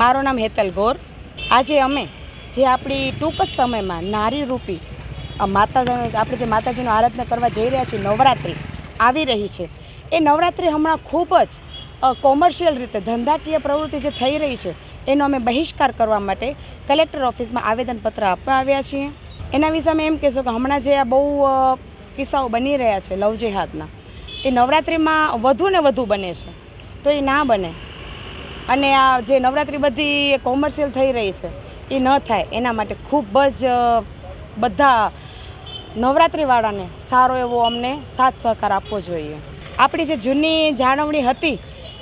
મારું નામ હેતલ ગોર. આજે અમે જે આપણી ટૂંક જ સમયમાં નારી રૂપી માતા આપણે જે માતાજીનું આરાધના કરવા જઈ રહ્યા છીએ, નવરાત્રિ આવી રહી છે. એ નવરાત્રિ હમણાં ખૂબ જ કોમર્શિયલ રીતે, ધંધાકીય પ્રવૃત્તિ જે થઈ રહી છે, એનો અમે બહિષ્કાર કરવા માટે કલેક્ટર ઓફિસમાં આવેદનપત્ર આપવા આવ્યા છીએ. એના વિશે અમે એમ કહેશું કે હમણાં જે આ બહુ કિસ્સાઓ બની રહ્યા છે લવ જેહાદના એ નવરાત્રિમાં વધુ ને વધુ બને છે. તો એ ના બને. અને આ જે નવરાત્રિ બધી કોમર્શિયલ થઈ રહી છે, એ ન થાય. એના માટે ખૂબ જ બધા નવરાત્રિવાળાને સારો એવો અમને સાથ સહકાર આપવો જોઈએ. આપણી જે જૂની જાળવણી હતી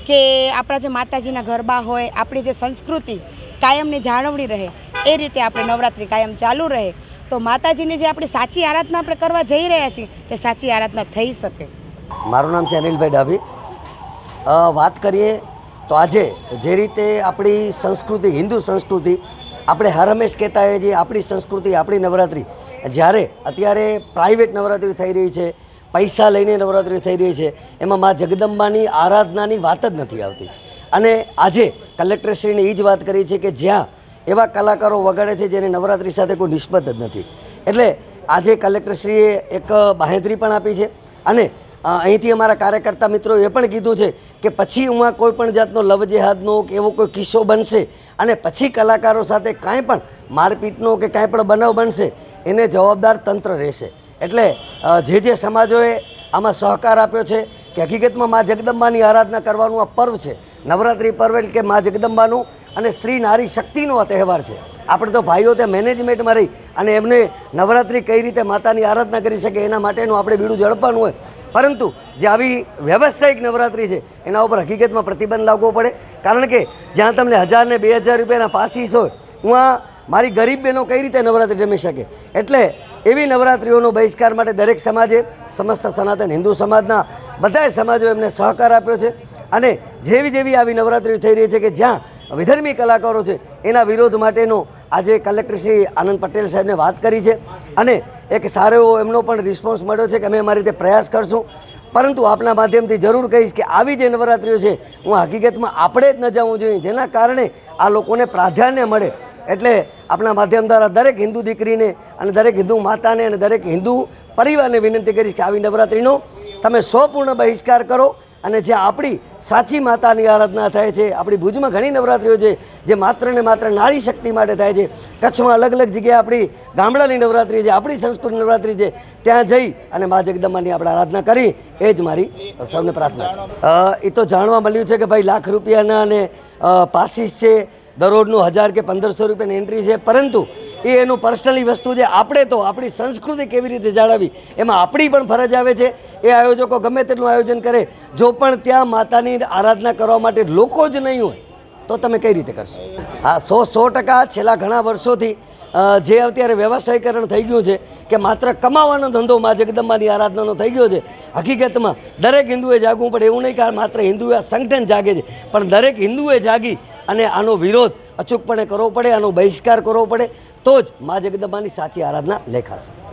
કે આપણા જે માતાજીના ગરબા હોય, આપણી જે સંસ્કૃતિ કાયમની જાળવણી રહે, એ રીતે આપણે નવરાત્રિ કાયમ ચાલુ રહે. તો માતાજીની જે આપણી સાચી આરાધના આપણે કરવા જઈ રહ્યા છીએ, તે સાચી આરાધના થઈ શકે. મારું નામ છે અનિલભાઈ ડાભી. વાત કરીએ તો આજે જે રીતે આપણી સંસ્કૃતિ, હિન્દુ સંસ્કૃતિ, આપણે હર હંમેશ કહેતા હોઈએ છીએ, આપણી સંસ્કૃતિ, આપણી નવરાત્રિ. જ્યારે અત્યારે પ્રાઇવેટ નવરાત્રિ થઈ રહી છે, પૈસા લઈને નવરાત્રિ થઈ રહી છે, એમાં મા જગદંબાની આરાધનાની વાત જ નથી આવતી. અને આજે કલેક્ટરશ્રીને એ જ વાત કરી છે કે જ્યાં એવા કલાકારો વગાડે છે જેને નવરાત્રિ સાથે કોઈ નિસ્બત જ નથી. એટલે આજે કલેક્ટરશ્રીએ એક બાહેંધરી પણ આપી છે અને અહીંથી અમારા કાર્યકર્તા મિત્રો એ પણ કીધું છે કે પછી હું કોઈ પણ જાતનો લવ જેહાદનો કે એવો કોઈ કિસ્સો બનશે અને પછી કલાકારો સાથે કાંઈ પણ મારપીટનો કે કાંઈ પણ બનાવ બનશે, એને જવાબદાર તંત્ર રહેશે. એટલે જે જે સમાજોએ આમાં સહકાર આપ્યો છે કે હકીકતમાં મા જગદંબાની આરાધના કરવાનું આ પર્વ છે. નવરાત્રિ પર્વ એટલે કે મા જગદંબાનું અને સ્ત્રી નારી શક્તિનો આ તહેવાર છે. આપણે તો ભાઈઓ તે મેનેજમેન્ટમાં રહી અને એમને નવરાત્રિ કઈ રીતે માતાની આરાધના કરી શકે એના માટેનું આપણે બીડું ઝડપવાનું હોય. પરંતુ જે આવી વ્યવસાયિક નવરાત્રિ છે, એના ઉપર હકીકતમાં પ્રતિબંધ લાવવો પડે. કારણ કે જ્યાં તમને હજાર ને બે હજાર રૂપિયાના પાસીસ હોય, હું આ મારી ગરીબ બહેનો કઈ રીતે નવરાત્રિ રમી શકે? એટલે એવી નવરાત્રિઓનો બહિષ્કાર માટે દરેક સમાજે, સમસ્ત સનાતન હિન્દુ સમાજના બધાય સમાજો એમને સહકાર આપ્યો છે. અને જેવી જેવી આવી નવરાત્રિ થઈ રહી છે કે જ્યાં વિધર્મી કલાકારો છે, એના વિરોધ માટેનો આજે કલેક્ટર શ્રી આનંદ પટેલ સાહેબને વાત કરી છે. અને એક સારો એવો એમનો પણ રિસ્પોન્સ મળ્યો છે કે અમે અમારી રીતે પ્રયાસ કરશું. પરંતુ આપના માધ્યમથી જરૂર કહીશ કે આવી જે નવરાત્રિઓ છે, હું હકીકતમાં આપણે જ ન જવું જોઈએ, જેના કારણે આ લોકોને પ્રાધાન્ય મળે. એટલે આપણા માધ્યમ દ્વારા દરેક હિન્દુ દીકરીને અને દરેક હિન્દુ માતાને અને દરેક હિન્દુ પરિવારને વિનંતી કરીશ કે આવી નવરાત્રિનો તમે સંપૂર્ણ બહિષ્કાર કરો. અને જે આપણી સાચી માતાની આરાધના થાય છે, આપણી ભુજમાં ઘણી નવરાત્રિઓ છે, જે માત્ર ને માત્ર નારી શક્તિ માટે થાય છે. કચ્છમાં અલગ અલગ જગ્યાએ આપણી ગામડાની નવરાત્રિ છે, આપણી સંસ્કૃતિ નવરાત્રિ છે, ત્યાં જઈ અને મા જગદંબાની આપણે આરાધના કરી, એ જ મારી સૌને પ્રાર્થના છે. એ તો જાણવા મળ્યું છે કે ભાઈ લાખ રૂપિયાના અને પાસીસ છે દરરોજનું હજાર કે પંદરસો રૂપિયાની એન્ટ્રી છે. પરંતુ એ એનું પર્સનલી વસ્તુ છે. આપણે તો આપણી સંસ્કૃતિ કેવી રીતે જાળવવી, એમાં આપણી પણ ફરજ આવે છે. એ આયોજકો ગમે તેટલું આયોજન કરે, જો પણ ત્યાં માતાની આરાધના કરવા માટે લોકો જ નહીં હોય, તો તમે કઈ રીતે કરશો? હા, સો સો ટકા છેલ્લા ઘણા વર્ષોથી જે અત્યારે વ્યવસાયીકરણ થઈ ગયું છે, કે માત્ર કમાવાનો ધંધો મા જગદંબાની આરાધનાનો થઈ ગયો છે, હકીકતમાં દરેક હિન્દુએ જાગવું પડે. એવું નહીં કે માત્ર હિન્દુએ આ સંગઠન જાગે છે, પણ દરેક હિન્દુએ જાગી અને આનો વિરોધ અચૂકપણે કરવો પડે, આનો બહિષ્કાર કરવો પડે, તો જ મા જગદંબાની સાચી આરાધના લેખાશે.